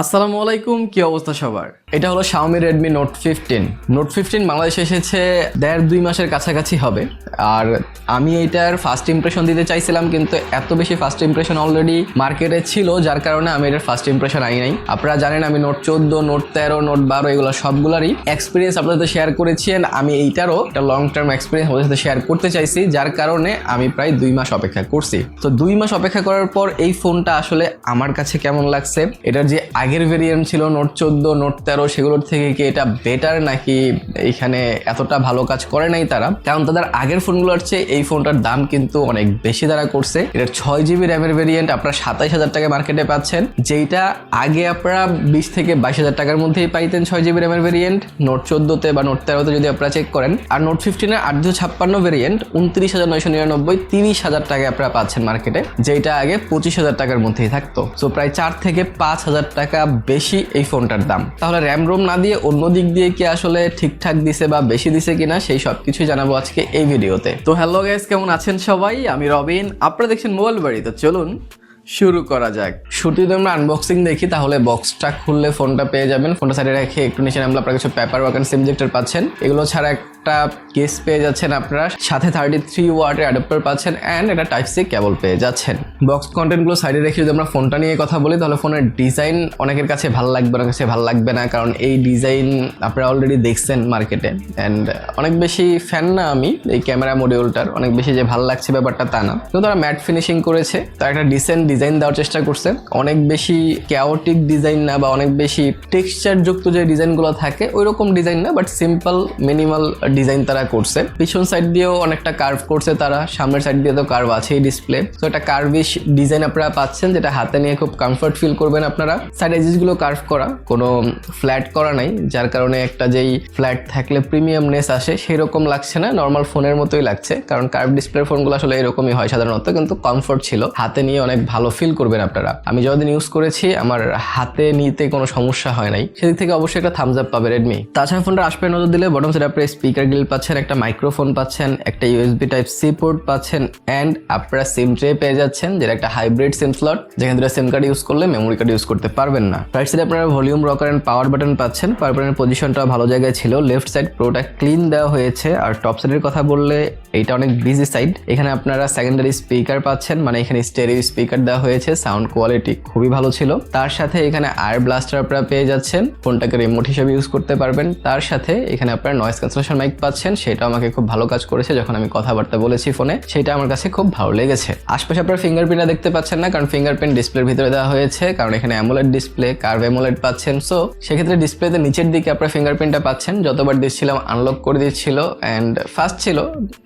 আসসালামু আলাইকুম, কি অবস্থা সবার? এটা হলো Xiaomi Redmi Note 15 Note 15 বাংলাদেশে এসেছে দেড় দুই মাসের কাছাকাছি হবে। আর আমি এইটার ফার্স্ট ইমপ্রেশন দিতে চাইছিলাম, কিন্তু এত বেশি ফার্স্ট ইমপ্রেশন অলরেডি মার্কেটে ছিল, যার কারণে আমি এটার ফার্স্ট ইমপ্রেশন আই নাই। আপনারা জানেন আমি নোট চোদ্দ নোট তেরো নোট বারো, এগুলো সবগুলোরই এক্সপিরিয়েন্স আপনাদের সাথে শেয়ার করেছি, and আমি এইটারও একটা লং টার্ম এক্সপিরিয়েন্স আপনাদের সাথে শেয়ার করতে চাইছি, যার কারণে আমি প্রায় দুই মাস অপেক্ষা করছি। তো দুই মাস অপেক্ষা করার পর এই ফোনটা আসলে আমার কাছে কেমন লাগছে, এটার যে আগের ভেরিয়েন্ট ছিল নোট চোদ্দ নোট তেরো, সেগুলোর থেকে কি এটা বেটার নাকি এইখানে এতটা ভালো কাজ করে নাই তারা? কারণ তাদের আগের ফোনগুলোর চেয়ে এই ফোনটার দাম কিন্তু অনেক বেশি তারা করছে। এটার ছয় জিবি র্যামের ভেরিয়েন্ট আপনারা সাতাইশ হাজার টাকা মার্কেটে পাচ্ছেন। যেইটা আগে আপনারা বিশ থেকে বাইশ হাজার টাকার মধ্যেই পাইতেন ছয় জিবি র্যামের ভেরিয়েন্ট নোট চোদ্দোতে বা নোট তেরোতে যদি আপনারা চেক করেন। আর নোট ফিফটিনের আট ছাপ্পান্ন ভেরিয়েন্ট উনত্রিশ হাজার নয়শো নিরানব্বই, তিরিশ হাজার টাকা আপনারা পাচ্ছেন মার্কেটে যেটা আগে পঁচিশ হাজার টাকার মধ্যেই থাকতো। সো প্রায় চার থেকে পাঁচ হাজার টাকা বেশি এই ফোনটার দাম। তাহলে র্যাম রোম না দিয়ে অন্য দিক দিয়ে কি আসলে ঠিকঠাক দিছে বা বেশি দিছে কিনা সেই সব কিছুই জানাব আজকে এই ভিডিওতে। তো হ্যালো গাইস কেমন আছেন সবাই? আমি রবিন। আপনারা দেখছেন মোবাইল বাড়ি। তো চলুন শুরু করা যাক। শুরুতে আমরা আনবক্সিং দেখি, তাহলে বক্সটা খুললে ফোনটা পেয়ে যাবেন। ফোনটা সাইডে রেখে একটু নিচে নামলে আপনার কিছু পেপার ওয়ার্ক সিমজেক্টর পাচ্ছেন। এগুলো ছাড়া একটা কেস পেয়ে যাচ্ছেন আপনারা। সাথে থার্টি থ্রি ওয়াটের অ্যাডাপ্টার পাচ্ছেন অ্যান্ড একটা টাইপ সি কেবল পেয়ে যাচ্ছেন। বক্স কন্টেন্টগুলো সাইডে রেখে যদি আমরা ফোনটা নিয়ে কথা বলি, তাহলে ফোনের ডিজাইন অনেকের কাছে ভালো লাগবে, অনেকের কাছে ভালো লাগবে না। কারণ এই ডিজাইন আপনারা অলরেডি দেখছেন মার্কেটে অ্যান্ড অনেক বেশি ফ্যান না আমি, এই ক্যামেরা মডিউলটার অনেক বেশি যে ভালো লাগছে ব্যাপারটা তা না। কিন্তু তারা ম্যাট ফিনিশিং করেছে। তার একটা ডিসেন্ট দেওয়ার চেষ্টা করছে। অনেক বেশি ক্যাওটিক ডিজাইন না বা অনেক বেশি টেক্সচার যুক্ত যে ডিজাইনগুলো থাকে ওই রকম ডিজাইন না বাট সিম্পল মিনিমাল ডিজাইন তারা করছে। পিছন সাইড দিয়েও অনেকটা কার্ভ করছে তারা, সামনের সাইড দিয়ে তো কার্ভ আছেই ডিসপ্লে তো একটা কার্ভিশ ডিজাইন আপনারা পাচ্ছেন, যেটা হাতে নিয়ে খুব কমফর্ট ফিল করবেন আপনারা। সাইড এজেসগুলো কার্ভ করা, কোনো ফ্ল্যাট করা নাই, যার কারণে একটা যেই ফ্ল্যাট থাকলে প্রিমিয়ামনেস আসে সেই রকম লাগছে না নর্মাল ফোনের মতোই লাগছে। কারণ কার্ভ ডিসপ্লের ফোনগুলো আসলে এরকমই হয় সাধারণত, কিন্তু কমফর্ট ছিল। হাতে নিয়ে অনেক ভালো ফিল করবেন আপনারা। আমি যতদিন ইউজ করেছি, আমার হাতে নিতে কোনো সমস্যা হয় নাই। সেদিক থেকে অবশ্যই একটা থামস আপ পাবে রেডমি তাছাড়া ফোনটা আসবে নজর দিলে বটম সাইড আপনারা স্পিকার গ্রিল পাচ্ছেন, একটা মাইক্রোফোন পাচ্ছেন, একটা ইউএসবি টাইপ সি পোর্ট পাচ্ছেন অ্যান্ড আপনারা সিম ট্রে পেয়ে যাচ্ছেন, যেটা একটা হাইব্রিড সিম স্লট যেখানে দুটো সিম কার্ড ইউজ করলে মেমোরি কার্ড ইউজ করতে পারবেন না। রাইট সাইডে আপনারা volume rocker and power button পাচ্ছেন। পাওয়ার বাটনের পজিশনটা ভালো জায়গায় ছিল। লেফট সাইড পুরোটা ক্লিন দেওয়া হয়েছে। আর টপ সাইডের কথা বললে, এইটা অনেক বিজি সাইড এখানে আপনারা সেকেন্ডারি স্পিকার পাচ্ছেন মানে এখানে স্টেরিও স্পিকার দেওয়া হয়েছে সাউন্ড কোয়ালিটি খুবই ভালো ছিল। তার সাথে এখানে আয়ার ব্লাস্টার আপনারা পেয়ে যাচ্ছেন, ফোনটাকে রিমোট হিসেবে ইউজ করতে পারবেন। তার সাথে এখানে আপনারা নয়েজ ক্যান্সেলেশন মাইক পাচ্ছেন সেটা আমাকে খুব ভালো কাজ করেছে যখন আমি কথাবার্তা বলেছি ফোনে। সেটা আমার কাছে খুব ভালো লেগেছে। আশপাশে আপনারা ফিঙ্গারপ্রিন্টটা দেখতে পাচ্ছেন না, কারণ ফিঙ্গারপ্রিন্ট ডিসপ্লের ভিতরে দেওয়া হয়েছে, কারণ এখানে অ্যামোলেড ডিসপ্লে কার্ভ অ্যামোলেড পাচ্ছেন। সো সেক্ষেত্রে ডিসপ্লেতে নিচের দিকে আপনারা ফিঙ্গারপ্রিন্টটা পাচ্ছেন। যতবার দিচ্ছিলাম আনলক করে দিচ্ছিল অ্যান্ড ফার্স্ট ছিল।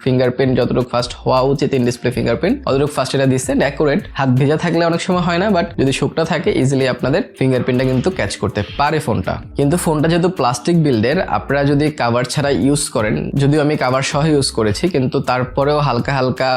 ফিঙ্গারপ্রিন্ট যতটুকু ফার্স্ট হওয়া উচিত ইন ডিসপ্লে ফিঙ্গারপ্রিন্ট অতটুকু ফার্স্ট এটা দিচ্ছে ডেকোরেট হাত ভেজা থাকলে অনেক সময় হয় না বাট যদি শুকটা থাকে ইজিলি আপনাদের ফিঙ্গারপ্রিন্টটা কিন্তু ক্যাচ করতে পারে ফোনটা কিন্তু ফোনটা যেহেতু প্লাস্টিক বিল্ডের আপনারা যদি কাভার ছাড়া ইউজ করেন, যদিও আমি কাভার সহ ইউজ করেছি, কিন্তু তারপরেও হালকা হালকা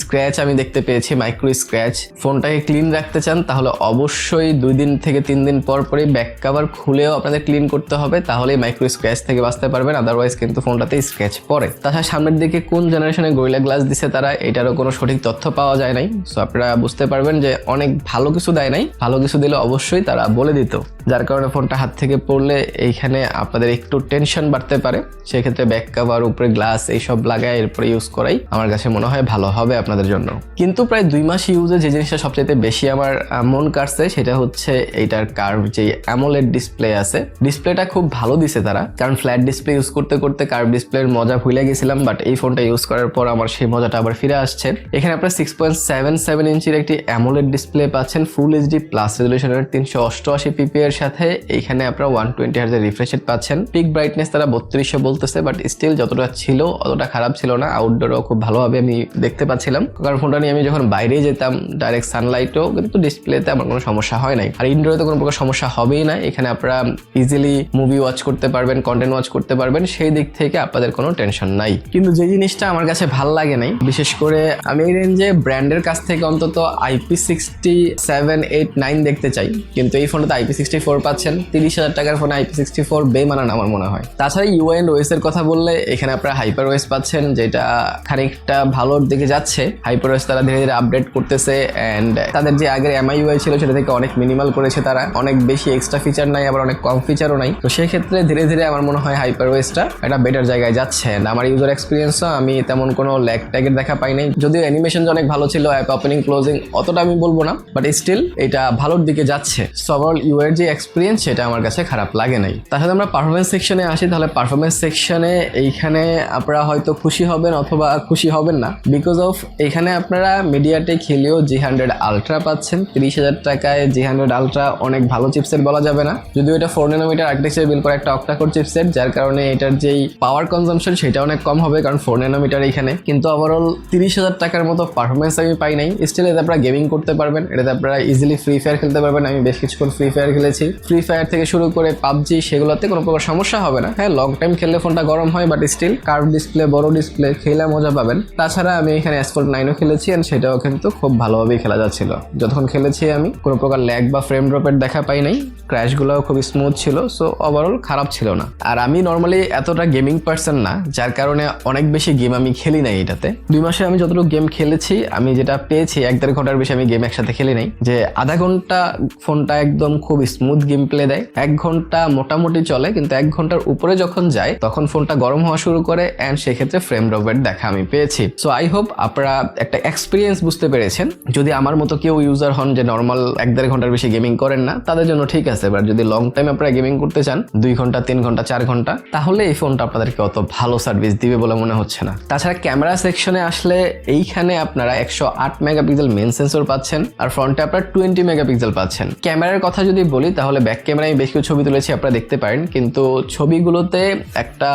স্ক্র্যাচ আমি দেখতে পেয়েছি মাইক্রো স্ক্র্যাচ ফোনটাকে ক্লিন রাখতে চান, তাহলে অবশ্যই দুই দিন থেকে তিন দিন পর পরই ব্যাক কাভার খুলেও আপনাদের ক্লিন করতে হবে, তাহলেই মাইক্রো স্ক্র্যাচ থেকে বাঁচতে পারবেন আদারওয়াইজ কিন্তু ফোনটাতে স্ক্র্যাচ পড়ে। তাছাড়া সামনের দিকে কোন জেনারেশনে গরিলা গ্লাস দিছে তারা, এটারও কোনো সঠিক তথ্য পাওয়া যায় নাই সো আপনারা বুঝতে পারবেন যে অনেক ভালো কিছু দেয় নাই। ভালো কিছু দিলে অবশ্যই তারা বলে দিত। যার কারণে ফোনটা হাত থেকে পড়লে এইখানে আপনাদের একটু টেনশন বাড়তে পারে। সেক্ষেত্রে ব্যাক কাভার উপরে গ্লাস এইসব লাগায় এরপরে ইউজ করাই আমার কাছে মনে হয় ভালো হবে আপনাদের জন্য। কিন্তু প্রায় দুই মাস ইউজে যে জিনিসটা সবচেয়ে বেশি আমার মন কাটছে সেটা হচ্ছে এইটার কার্ভ যে অ্যামোলেড ডিসপ্লে আছে। ডিসপ্লেটা খুব ভালো দিছে তারা। কারণ ফ্ল্যাট ডিসপ্লে ইউজ করতে করতে কার্ভ ডিসপ্লের মজা ভুলে গেছিলাম বাট এই ফোনটা ইউজ করার পর আমার সেই মজাটা আবার ফিরে আসছে। এখানে আপনার সিক্স পয়েন্ট সেভেন সেভেন ইঞ্চির একটি অ্যামোলেড ডিসপ্লে পাচ্ছেন ফুল এইচডি প্লাস রেজলিউশনের তিনশো অষ্টআশি পিপি এর সাথে। এইখানে আপনারা ওয়ান টোয়েন্টি হার্জের রিফ্রেশ পাচ্ছেন। পিক ব্রাইটনেস তারা বত্রিশশো বলতেছে বাট স্টিল যতটা ছিল, অতটা খারাপ ছিল না। আউটডোরও খুব ভালোভাবে আমি দেখতে পাচ্ছিলাম। কারণ ফোনটা নিয়ে আমি যখন বাইরে যেতাম ডাইরেক্ট সানলাইটও কিন্তু ডিসপ্লেতে আমার কোনো সমস্যা হয় নাই। আর ইনডোরে তো কোনো প্রকার সমস্যা হবেই না। এখানে আপনারা ইজিলি মুভি ওয়াচ করতে পারবেন কন্টেন্ট ওয়াচ করতে পারবেন। সেই দিক থেকে আপনাদের কোনো টেনশন নাই। কিন্তু যে জিনিসটা আমার কাছে ভালো লাগে নাই, বিশেষ করে আমি এই রেঞ্জে ব্র্যান্ডের কাছ থেকে অন্তত IP sixty seven eight nine দেখতে চাই। কিন্তু এই ফোনটাতে আইপি সিক্সটি ফোর পাচ্ছেন। তিরিশ হাজার টাকার ফোনে আইপি সিক্সটি ফোর বেমানান আমার মনে হয়। তাছাড়া ইউআই এন্ড ওএস এর কথা বললে এখানে আপনারা হাইপার ওএস পাচ্ছেন, যেটা খানিকটা ভালোর দিকে যাচ্ছে। হাইপার ওএস তারা ধীরে ধীরে আপডেট করতেছে অ্যান্ড তাদের যে আগের এমআই ইউআই ছিল, সেটা থেকে অনেক মিনিমাল করেছে তারা। অনেক বেশি এক্সট্রা ফিচার নাই, আবার অনেক কম ফিচারও নাই। তো সেক্ষেত্রে ধীরে ধীরে আমার মনে হয় হাইপার ওয়েসটা একটা বেটার জায়গায় যাচ্ছে। আমার ইউজার এক্সপিরিয়েন্সও আমি তেমন কোনো ল্যাগ ট্যাগের দেখা পাই নাই। যদিও অ্যানিমেশন অনেক ভালো ছিল অ্যাপ ওপেনিং ক্লোজিং অতটা আমি বলব না বাট স্টিল এটা ভালোর দিকে যাচ্ছে। সবার ইউ এর যে এক্সপিরিয়েন্স সেটা আমার কাছে খারাপ লাগে নাই। তার সাথে আমরা পারফরমেন্স সেকশনে আসি, তাহলে পারফরমেন্স সেকশনে এইখানে আপনারা হয়তো খুশি হবেন অথবা খুশি হবেন না। বিকজ অফ এখানে আপনারা MediaTek Helio G hundred ultra পাচ্ছেন। তিরিশ হাজার টাকায় জি হান্ড্রেড আলট্রা অনেক ভালো চিপসেট বলা যাবে না। যদিও এটা ফোর নানোমিটার আর্কিটেকচার বিল করে একটা অক্টাকোর চিপসেট যার কারণে এটার যেই পাওয়ার কনজাম্পশন সেটা অনেক কম হবে, কারণ ফোর নানোমিটার এখানে। কিন্তু ওভারঅল তিরিশ হাজার টাকার মতো পারফরমেন্স আমি পাই নাই। স্টিল এতে আপনারা গেমিং করতে পারবেন। এটাতে আপনারা ইজিলি ফ্রি ফায়ার খেলতে পারবেন। আমি বেশ কিছুক্ষণ ফ্রি ফায়ার খেলেছি। ফ্রি ফায়ার থেকে শুরু করে পাবজি সেগুলোতে কোনো প্রকার সমস্যা হবে না। হ্যাঁ লং টাইম খেললে ফোনটা গরম হয় বাট স্টিল কার্ভ ডিসপ্লে বড় ডিসপ্লে খেলে মজা পাবেন। তাছাড়া আমি এখানে অ্যাসফোর্ট নাইনও খেলেছি অ্যান্ড সেটাও কিন্তু খুব ভালোভাবেই খেলা যাচ্ছিল। যতক্ষণ খেলেছি আমি, কোনো প্রকার ল্যাগ বা ফ্রেম ড্রপের দেখা পাই নাই। ক্র্যাশগুলোও খুব স্মুথ ছিল সো ওভারঅল খারাপ ছিল না। আর আমি নর্মালি এতটা গেমিং পার্সন না, যার কারণে অনেক বেশি গেম আমি খেলি নাই এটাতে। দুই মাসে আমি যতটুকু গেম খেলেছি, আমি যেটা পেয়েছি, এক দেড় ঘণ্টার বেশি আমি গেম একসাথে খেলি নাই, যে আধা ঘণ্টা ফোনটা একদম খুব স্মুথ গেম প্লে দেয়। এক ঘণ্টা মোটামুটি চলে, কিন্তু এক ঘণ্টার উপরে যখন যায়, তখন ফোনটা গরম হওয়া শুরু করে অ্যান্ড সেক্ষেত্রে ফ্রেম ড্রপের দেখা আমি পেয়েছি। সো আই হোপ আপনারা একটা এক্সপিরিয়েন্স বুঝতে পেরেছেন। যদি আমার মতো কেউ ইউজার হন যে নর্মাল এক দেড় ঘণ্টার বেশি গেমিং করেন না, তাদের জন্য ঠিক আছে। এবার যদি লং টাইম আপনারা গেমিং করতে চান, দুই ঘণ্টা, তিন ঘণ্টা, চার ঘণ্টা, তাহলে এই ফোনটা আপনাদেরকে অত ভালো সার্ভিস দিবে বলে মনে হচ্ছে না। তাছাড়া ক্যামেরা সেকশনে আসলে এইখানে আপনারা একশো আট মেগাপিক্সেল মেন সেন্সর পাচ্ছেন আর ফ্রন্টে আপনারা টোয়েন্টি মেগাপিক্সেল পাচ্ছেন। ক্যামেরার কথা যদি বলি, তাহলে ব্যাক ক্যামেরায় বেশ কিছু ছবি তুলেছি, আপনারা দেখতে পারেন। কিন্তু ছবিগুলোতে একটা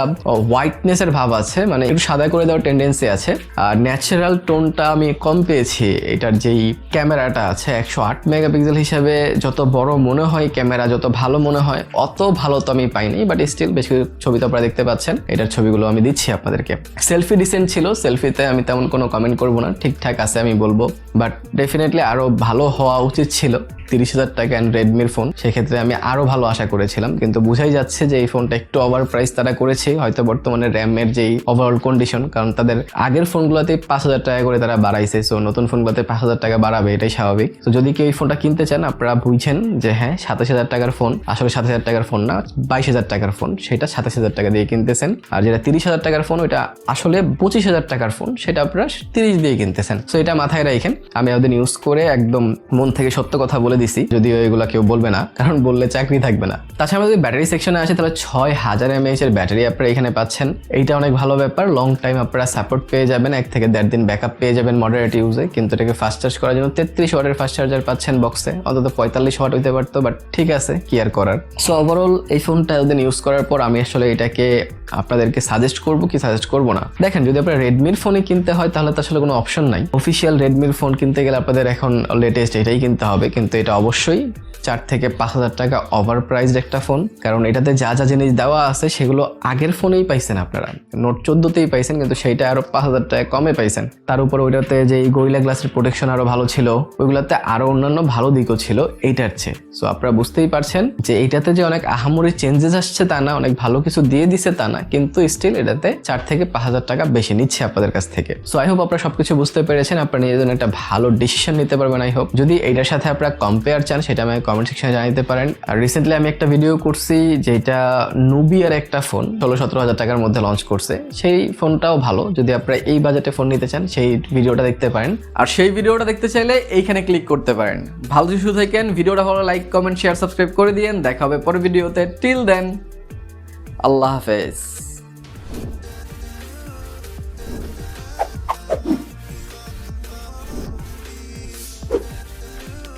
হোয়াইটনেসের ভাব আছে মানে একটু সাদা করে দেওয়ার টেন্ডেন্সি আছে। আর ন্যাচারাল টোনটা আমি কম পেয়েছি, এটার যেই ক্যামেরাটা আছে, একশো আট মেগাপিক্সেল হিসাবে যত বড় মনে হয় ক্যামেরা, যত ভালো মনে হয়, অত ভালো তো আমি পাইনি বাট স্টিল বেশ কিছু ছবি তো আপনারা দেখতে পাচ্ছেন। এটার ছবিগুলো আমি দিচ্ছি আপনাদেরকে। সেলফি ডিসেন্ট ছিল সেলফিতে আমি তেমন কোনো কমেন্ট করব না, ঠিকঠাক আছে আমি বলব বাট ডেফিনেটলি আরও ভালো হওয়া উচিত ছিল, তিরিশ হাজার টাকা অ্যান্ড রেডমির ফোন সেক্ষেত্রে আমি আরও ভালো আশা করেছিলাম, কিন্তু বুঝাই যাচ্ছে যে এই ফোনটা একটু ওভার প্রাইস তারা করেছে, হয়তো বর্তমানে র্যামের যেই ওভারঅল কন্ডিশন কারণ তাদের আগের ফোনগুলোতে পাঁচ হাজার টাকা করে তারা বাড়াইছে সো নতুন ফোনগুলোতে পাঁচ হাজার টাকা বাড়াবে, এটাই স্বাভাবিক। তো যদি কেউ এই ফোনটা কিনতে চান, আপনারা বুঝছেন যে হ্যাঁ সাতাশ হাজার টাকার ফোন আসলে সাতাশ হাজার টাকার ফোন না, বাইশ হাজার টাকার ফোন সেটা সাতাশ হাজার টাকা দিয়ে কিনতেছেন। আর যেটা তিরিশ হাজার টাকার ফোন ওইটা আসলে পঁচিশ হাজার টাকার ফোন সেটা আপনারা তিরিশ দিয়ে কিনতেছেন। সো এটা মাথায় রাখেন, আমি ওদের ইউজ করে একদম মন থেকে সত্য কথা বলে দিছি, যদিও এগুলো কেউ বলবে না, কারণ বললে চাকরি থাকবে না। তাছাড়া যদি ব্যাটারি সেকশনে আসে তাহলে ছয় হাজার এমএএইচ এর ব্যাটারি আপনারা এখানে পাচ্ছেন। এইটা অনেক ভালো ব্যাপার লং টাইম আপনারা সাপোর্ট পেয়ে যাবেন, এক থেকে দেড় দিন ব্যাকআপ পেয়ে যাবেন মডারেট ইউজে কিন্তু এটাকে ফাস্ট চার্জ করার জন্য তেত্রিশ ওয়াটের ফাস্ট চার্জার পাচ্ছেন বক্সে অন্তত পঁয়তাল্লিশ ওয়াট হইতে পারতো বাট ঠিক আছে, কি আর করার। সো ওভারঅল এই ফোনটা ওদের ইউজ করার পর আমি আসলে এটাকে আপনাদেরকে সাজেস্ট করব কি সাজেস্ট করব না। দেখেন, যদি আপনার রেডমির ফোনে কিনতে হয়, তাহলে তো আসলে কোনো অপশন নাই। অফিসিয়াল রেডমির ফোন কিনতে গেলে আপনাদের এখন লেটেস্ট এটাই কিনতে হবে, কিন্তু এটা অবশ্যই চার থেকে পাঁচ হাজার টাকা ওভার প্রাইসড একটা ফোন কারণ এটাতে যা যা জিনিস দেওয়া আছে সেগুলো আগের ফোনেই পাইছেন আপনারা। নোট চোদ্দোতেই পাইছেন, কিন্তু সেইটা আরও পাঁচ হাজার টাকা কমে পাইছেন। তার উপর ওইটাতে যে গরিলা গ্লাসের প্রোটেকশন আরও ভালো ছিল, ওইগুলোতে আরও অন্যান্য ভালো দিকও ছিল, এইটার চেয়ে। সো আপনারা বুঝতেই পারছেন যে এইটাতে যে অনেক আহামরি চেঞ্জেস আসছে তা না, অনেক ভালো কিছু দিয়ে দিছে তা না, কিন্তু স্টিল এটাতে চার থেকে পাঁচ হাজার টাকা বেশি নিচ্ছে আপনাদের কাছ থেকে। সো আই হোপ আপনারা সবকিছু বুঝতে পেরেছেন, আপনারা নিজের জন্য একটা ভালো ডিসিশন নিতে পারবেন আই হোপ যদি এটার সাথে আপনারা কম্পেয়ার চান, সেটা আমি কমেন্ট সেকশনে জানাতে পারেন। আর রিসেন্টলি আমি একটা ভিডিও করছি, যেটা নুবিয়ার একটা ফোন ষোলো সতেরো হাজার টাকার মধ্যে লঞ্চ করছে। সেই ফোনটাও ভালো। যদি আপনারা এই বাজেটে ফোন নিতে চান, সেই ভিডিওটা দেখতে পারেন। আর সেই ভিডিওটা দেখতে চাইলে এইখানে ক্লিক করতে পারেন। ভালো কিছু থাকেন ভিডিওটা ভালো লাইক কমেন্ট শেয়ার সাবস্ক্রাইব করে দিয়েন। দেখা হবে পরের ভিডিওতে টিল দেন আল্লাহ হাফেজ।